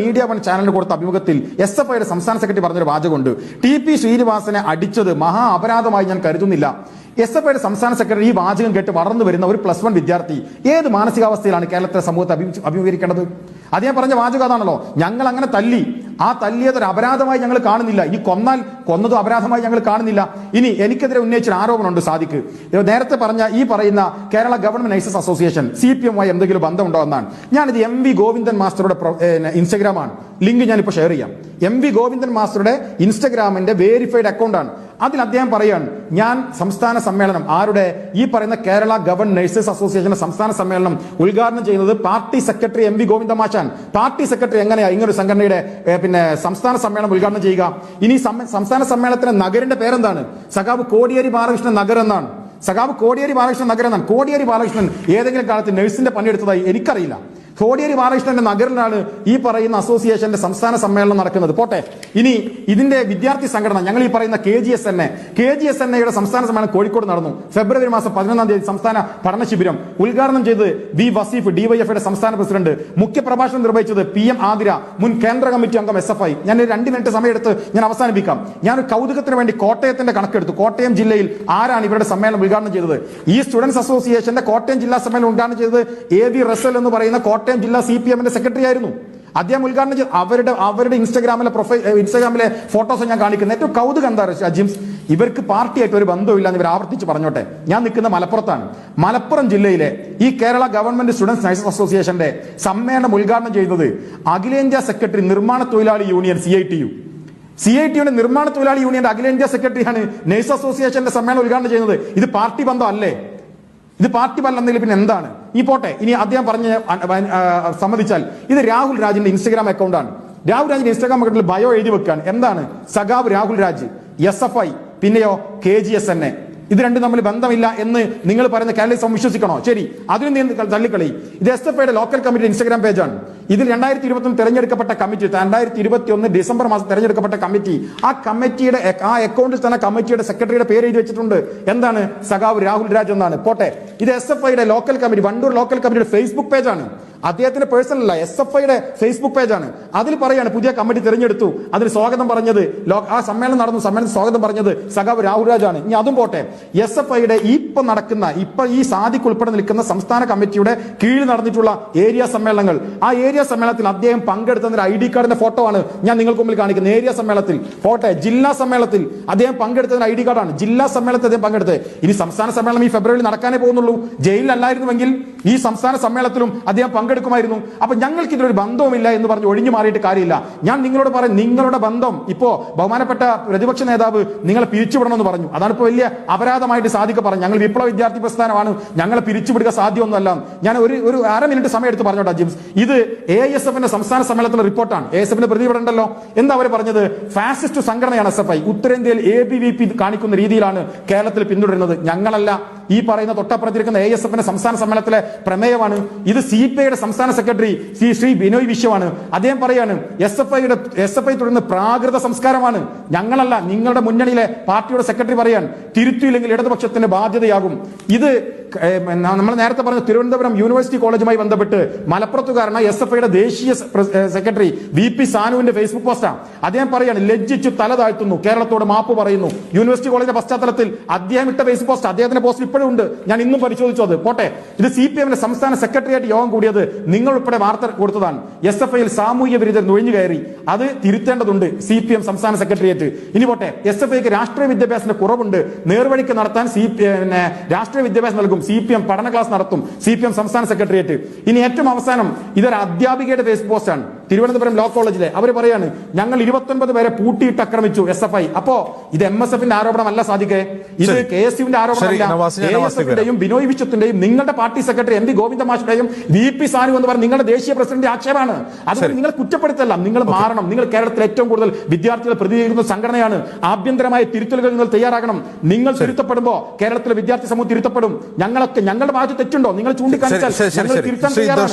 Media one ചാനലിന് കൊടുത്ത അഭിമുഖത്തിൽ എസ് എഫ് ഐയുടെ സംസ്ഥാന സെക്രട്ടറി പറഞ്ഞൊരു വാചകമുണ്ട്. ടി പി ശ്രീനിവാസനെ അടിച്ചത് മഹാ അപരാധമായി ഞാൻ കരുതുന്നില്ല. എസ് എഫ് ഐയുടെ സംസ്ഥാന സെക്രട്ടറി ഈ വാചകം കേട്ട് വളർന്നു വരുന്ന ഒരു പ്ലസ് വൺ വിദ്യാർത്ഥി ഏത് മാനസികാവസ്ഥയിലാണ് കേരളത്തിലെ സമൂഹത്തെ അഭി- അഭിമുഖീകരിക്കേണ്ടത്? അത് ഞാൻ പറഞ്ഞ വാചകം അതാണല്ലോ. ഞങ്ങൾ അങ്ങനെ തല്ലി. ആ തല്ലിയത് ഒരു അപരാധമായി ഞങ്ങൾ കാണുന്നില്ല. ഇനി കൊന്നാൽ കൊന്നതും അപരാധമായി ഞങ്ങൾ കാണുന്നില്ല. ഇനി എനിക്കെതിരെ ഉന്നയിച്ച ആരോപണമുണ്ട് സാദിക്ക് നേരത്തെ പറഞ്ഞ ഈ പറയുന്ന Kerala government nurses association C P എമ്മുമായി എന്തെങ്കിലും ബന്ധമുണ്ടോ എന്നാണ്. ഞാനിത് എം വി ഗോവിന്ദൻ മാസ്റ്ററുടെ ഇൻസ്റ്റഗ്രാമാണ്. ലിങ്ക് ഞാനിപ്പോൾ ഷെയർ ചെയ്യാം. എം വി ഗോവിന്ദൻ മാസ്റ്ററുടെ ഇൻസ്റ്റഗ്രാമിന്റെ വേരിഫൈഡ് അക്കൗണ്ടാണ്. അതിൽ അദ്ദേഹം പറയുകയാണ് ഞാൻ സംസ്ഥാന സമ്മേളനം ആരുടെ ഈ പറയുന്ന കേരള ഗവൺ നഴ്സസ് അസോസിയേഷന്റെ സംസ്ഥാന സമ്മേളനം ഉദ്ഘാടനം ചെയ്യുന്നത് party secretary M V Govinda മാഷാൻ party secretary എങ്ങനെയാ ഇങ്ങനൊരു സംഘടനയുടെ പിന്നെ സംസ്ഥാന സമ്മേളനം ഉദ്ഘാടനം ചെയ്യുക? ഇനി സംസ്ഥാന സമ്മേളനത്തിന്റെ നഗരന്റെ പേരെന്താണ്? സഖാവ് കോടിയേരി ബാലകൃഷ്ണൻ നഗർ എന്നാണ്. സഖാവ് കോടിയേരി ബാലകൃഷ്ണൻ നഗർ എന്നാണ്. കോടിയേരി ബാലകൃഷ്ണൻ ഏതെങ്കിലും കാലത്ത് നഴ്സിന്റെ പണിയെടുത്തതായി എനിക്കറിയില്ല. കോടിയേരി ബാലകൃഷ്ണന്റെ നഗറിലാണ് ഈ പറയുന്ന അസോസിയേഷന്റെ സംസ്ഥാന സമ്മേളനം നടക്കുന്നത്. പോട്ടെ ഇനി ഇതിന്റെ വിദ്യാർത്ഥി സംഘടന ഞങ്ങൾ ഈ പറയുന്ന K G S N A. K G S N എയുടെ സംസ്ഥാന സമ്മേളനം കോഴിക്കോട് നടന്നു. ഫെബ്രുവരി മാസം പതിനൊന്നാം തീയതി സംസ്ഥാന പഠന ശിബിരം ഉദ്ഘാടനം ചെയ്ത് വി വസീഫ് ഡിവൈഎഫ്ഐയുടെ സംസ്ഥാന പ്രസിഡന്റ് മുഖ്യപ്രഭാഷണം നിർവഹിച്ചത് പി എം ആതിര മുൻ കേന്ദ്ര കമ്മിറ്റി അംഗം എസ് എഫ് ഐ. ഞാൻ രണ്ട് മിനിറ്റ് സമയമെടുത്ത് ഞാൻ അവസാനിപ്പിക്കാം. ഞാൻ ഒരു കൗതുകത്തിന് വേണ്ടി കോട്ടയത്തിന്റെ കണക്കെടുത്തു. കോട്ടയം ജില്ലയിൽ ആരാണ് ഇവരുടെ സമ്മേളനം ഉദ്ഘാടനം ചെയ്തത്? ഈ സ്റ്റുഡൻസ് അസോസിയേഷന്റെ കോട്ടയം ജില്ലാ സമ്മേളനം ഉദ്ഘാടനം ചെയ്തത് എ വി റസൽ എന്ന് പറയുന്ന കോട്ടയം ജില്ലാ സി പി എമ്മിന്റെ സെക്രട്ടറി ആയിരുന്നു. അദ്ദേഹം ഉദ്ഘാടനം ചെയ്തു അവരുടെ അവരുടെ ഇൻസ്റ്റാഗ്രാമിലെ പ്രൊഫൈൽ ഇൻസ്റ്റാഗ്രാമിലെ ഫോട്ടോസ് ഞാൻ കാണിക്കുന്നത്. ഏറ്റവും കൗതുകം എന്താ അജിംസ് ജിംസ്? ഇവർക്ക് പാർട്ടിയായിട്ട് ഒരു ബന്ധമില്ല എന്ന് ഇവർ ആവർത്തിച്ച് പറഞ്ഞോട്ടെ. ഞാൻ നിൽക്കുന്ന മലപ്പുറത്താണ്. മലപ്പുറം ജില്ലയിലെ ഈ കേരള ഗവൺമെന്റ് സ്റ്റുഡൻസ് നഴ്സസ് അസോസിയേഷന്റെ സമ്മേളനം ഉദ്ഘാടനം ചെയ്തത് അഖിലേന്ത്യാ സെക്രട്ടറി നിർമ്മാണ തൊഴിലാളി union C I T U C I ടിയുടെ നിർമ്മാണ തൊഴിലാളി യൂണിയന്റെ അഖിലേന്ത്യാ സെക്രട്ടറിയാണ് നഴ്സ് അസോസിയേഷന്റെ സമ്മേളനം ഉദ്ഘാടനം ചെയ്യുന്നത് ഇത് പാർട്ടി ബന്ധം അല്ലേ ഇത് പാർട്ടി ബന്ധമെങ്കിൽ പിന്നെ എന്താണ്? ഈ പോട്ടെ ഇനി അദ്ദേഹം പറഞ്ഞ് സമ്മതിച്ചാൽ ഇത് രാഹുൽ രാജിന്റെ ഇൻസ്റ്റഗ്രാം അക്കൗണ്ടാണ് രാഹുൽ രാജിന്റെ ഇൻസ്റ്റാഗ്രാം അക്കൗണ്ടിൽ ബയോ എഴുതി വെക്കുകയാണ് എന്താണ്? സഖാവ് Rahul Raj S F I പിന്നെയോ K G S N A ഇത് രണ്ടും തമ്മിൽ ബന്ധമില്ല എന്ന് നിങ്ങൾ പറയുന്ന കാലിസം വിശ്വസിക്കണോ? ശരി അതിനും തള്ളിക്കളി ഇത് എസ് എഫ് ഐയുടെ ലോക്കൽ കമ്മിറ്റി ഇൻസ്റ്റാഗ്രാം പേജാണ് ഇതിൽ രണ്ടായിരത്തി ഇരുപത്തി ഒന്ന് തെരഞ്ഞെടുക്കപ്പെട്ട കമ്മിറ്റി രണ്ടായിരത്തി ഇരുപത്തി ഒന്ന് ഡിസംബർ മാസം തെരഞ്ഞെടുക്കപ്പെട്ട കമ്മിറ്റി ആ കമ്മിറ്റിയുടെ ആ അക്കൗണ്ടിൽ തന്നെ കമ്മിറ്റിയുടെ സെക്രട്ടറിയുടെ പേര് എഴുതി വെച്ചിട്ടുണ്ട്. എന്താണ്? സഖാവ് രാഹുൽ രാജ് എന്നാണ്. പോട്ടെ. ഇത് എസ് എഫ് ഐയുടെ ലോക്കൽ കമ്മിറ്റി വണ്ടൂർ ലോക്കൽ കമ്മിറ്റിയുടെ ഫേസ്ബുക്ക് പേജാണ് അദ്ദേഹത്തിന്റെ പേഴ്സണൽ അല്ല എസ് എഫ് ഐയുടെ ഫേസ്ബുക്ക് പേജാണ് അതിൽ പറയാണ് പുതിയ കമ്മിറ്റി തിരഞ്ഞെടുത്തു. അതിൽ സ്വാഗതം പറഞ്ഞത് ആ സമ്മേളനം നടന്നു സമ്മേളനം സ്വാഗതം പറഞ്ഞത് സഖാവ് രാഹുൽ രാജാണ് ഇനി അതും പോട്ടെ. എസ് എഫ് ഐയുടെ ഇപ്പൊ നടക്കുന്ന ഇപ്പൊ ഈ സാദിക്ക് ഉൾപ്പെടെ നിൽക്കുന്ന സംസ്ഥാന കമ്മിറ്റിയുടെ കീഴിൽ നടന്നിട്ടുള്ള ഏരിയ സമ്മേളനങ്ങൾ. ആ ഏരിയ സമ്മേളനത്തിൽ അദ്ദേഹം പങ്കെടുത്തതിന്റെ ഐ ഡി കാർഡിന്റെ ഫോട്ടോ ആണ് ഞാൻ നിങ്ങൾക്ക് മുമ്പിൽ കാണിക്കുന്നത്. ഏരിയ സമ്മേളനത്തിൽ. പോട്ടെ ജില്ലാ സമ്മേളനത്തിൽ അദ്ദേഹം പങ്കെടുത്തതിന് ഐ ഡി കാർഡാണ് ജില്ലാ സമ്മേളനത്തിൽ അദ്ദേഹം പങ്കെടുത്തത്. ഇനി സംസ്ഥാന സമ്മേളനം ഈ ഫെബ്രുവരി നടക്കാനേ പോകുന്നുള്ളൂ. ജയിലിലല്ലായിരുന്നുവെങ്കിൽ ഈ സംസ്ഥാന സമ്മേളനത്തിലും അദ്ദേഹം പങ്കെടുക്കുമായിരുന്നു. അപ്പൊ ഞങ്ങൾക്ക് ഇതിലൊരു ബന്ധവുമില്ല എന്ന് പറഞ്ഞ് ഒഴിഞ്ഞു മാറിയിട്ട് കാര്യമില്ല. ഞാൻ നിങ്ങളോട് പറയും നിങ്ങളുടെ ബന്ധം ഇപ്പോ ബഹുമാനപ്പെട്ട പ്രതിപക്ഷ നേതാവ് നിങ്ങളെ പിരിച്ചുവിടണമെന്ന് പറഞ്ഞു. അതാണ് ഇപ്പോൾ വലിയ അപരാധമായിട്ട് സാധിക്ക പറഞ്ഞു ഞങ്ങൾ വിപ്ലവ വിദ്യാർത്ഥി പ്രസ്ഥാനമാണ്. ഞങ്ങളെ പിരിച്ചുവിടുക സാധ്യമൊന്നുമല്ല. ഞാൻ ഒരു ഒരു അര മിനിറ്റ് സമയം എടുത്ത് പറഞ്ഞോട്ടാ ജിംസ്. ഇത് എ ഐ എസ് എഫിന്റെ സംസ്ഥാന സമ്മേളനത്തിലെ റിപ്പോർട്ടാണ്. എ എസ് എഫിന്റെ പ്രതി ഉണ്ടല്ലോ എന്താ അവർ പറഞ്ഞത്? ഫാസിസ്റ്റ് സംഘടനയാണ് എസ് എഫ് ഐ ഉത്തരേന്ത്യയിൽ എ ബി വി പി കാണിക്കുന്ന രീതിയിലാണ് കേരളത്തിൽ പിന്തുടരുന്നത്. ഞങ്ങളല്ല. ഈ പറയുന്ന തൊട്ടപ്പുറത്തിരിക്കുന്ന എ എസ് എഫിന്റെ സംസ്ഥാന സമ്മേളനത്തിലെ പ്രമേയമാണ്. ഇത് സി പി ഐയുടെ സംസ്ഥാന സെക്രട്ടറി സി ശ്രീ ബിനോയ് വിശ്വമാണ്. അദ്ദേഹം പറയാണ് എസ് എഫ് ഐയുടെ എസ് എഫ് ഐ തുടർന്ന് പ്രാകൃത സംസ്കാരമാണ്. ഞങ്ങളല്ല നിങ്ങളുടെ മുന്നണിയിലെ പാർട്ടിയുടെ സെക്രട്ടറി പറയാൻ തിരുത്തിയില്ലെങ്കിൽ ഇടതുപക്ഷത്തിന്റെ ബാധ്യതയാകും. ഇത് നമ്മൾ നേരത്തെ പറഞ്ഞ തിരുവനന്തപുരം യൂണിവേഴ്സിറ്റി കോളേജുമായി ബന്ധപ്പെട്ട് മലപ്പുറത്തുകാരനായ എസ് എഫ് ഐയുടെ ദേശീയ സെക്രട്ടറി വി പി സാനുവിന്റെ ഫേസ്ബുക്ക് പോസ്റ്റാണ്. അദ്ദേഹം പറയാണ് ലജ്ജിച്ചു തല താഴ്ത്തുന്നു. കേരളത്തോട് മാപ്പ് പറയുന്നു. യൂണിവേഴ്സിറ്റി കോളേജിന്റെ പശ്ചാത്തലത്തിൽ അദ്ദേഹം ഇട്ട ഫേസ്ബുക്ക് പോസ്റ്റ് അദ്ദേഹത്തിന്റെ പോസ്റ്റ് ഇപ്പോഴും ഉണ്ട് ഞാൻ ഇന്നും പരിശോധിച്ചു അത്. പോട്ടെ. ഇത് സി പി എമ്മിന്റെ സംസ്ഥാന സെക്രട്ടറിയായിട്ട് യോഗം കൂടിയത് നിങ്ങൾ ഉൾപ്പെടെ വാർത്ത കൊടുത്തതാണ്. എസ് എഫ് ഐയിൽ സാമൂഹ്യ വിരുദ്ധർ നുഴഞ്ഞു കയറി. അത് തിരുത്തേണ്ടതുണ്ട് സി പി എം സംസ്ഥാന സെക്രട്ടേറിയറ്റ്. ഇനി പോട്ടെ. എസ് എഫ് ഐക്ക് രാഷ്ട്രീയ വിദ്യാഭ്യാസത്തിന്റെ കുറവുണ്ട്. നേർവഴിക്ക് നടത്താൻ സി പിന്നെ രാഷ്ട്രീയ വിദ്യാഭ്യാസം നൽകും. സി പി എം പഠന ക്ലാസ് നടത്തും. സി പി എം സംസ്ഥാന സെക്രട്ടേറിയറ്റ്. ഇനി ഏറ്റവും അവസാനം ഇതൊരു അധ്യാപികയുടെ ഫേസ്ബുക്ക് പോസ്റ്റാണ്. തിരുവനന്തപുരം ലോ കോളേജിലെ അവർ പറയാണ് ഞങ്ങൾ ഇരുപത്തൊൻപത് പേരെ പൂട്ടിയിട്ട് ആക്രമിച്ചു എസ് എഫ് ഐ അപ്പോ ഇത് എം എസ് എഫിന്റെ ആരോപണമല്ല സാധിക്കേ? ഇത്. കെ എസ് യുവിന്റെ ആരോപണമല്ല. ബിനോയ് വിശ്വത്തിന്റെയും നിങ്ങളുടെ party secretary M P Govinda മാഷിന്റെയും V P Sanu എന്ന് പറഞ്ഞ നിങ്ങളുടെ ദേശീയ പ്രസിഡന്റ് ആക്ഷേപമാണ്. അതുകൊണ്ട് നിങ്ങൾ കുറ്റപ്പെടുത്തല്ല. നിങ്ങൾ മാറണം. നിങ്ങൾ കേരളത്തിൽ ഏറ്റവും കൂടുതൽ വിദ്യാർത്ഥികളെ പ്രതിനിധീകരിക്കുന്ന സംഘടനയാണ്. ആഭ്യന്തരമായ തിരുത്തലുകൾ നിങ്ങൾ തയ്യാറാകണം. നിങ്ങൾ തിരുത്തപ്പെടുമ്പോ കേരളത്തിലെ വിദ്യാർത്ഥി സമൂഹം തിരുത്തപ്പെടും. ഞങ്ങളൊക്കെ ഞങ്ങളുടെ ഭാഗത്ത് തെറ്റുണ്ടോ? നിങ്ങൾ ചൂണ്ടിക്കാണിച്ചാൽ ഞങ്ങൾ തിരുത്താൻ തയ്യാറാണ്.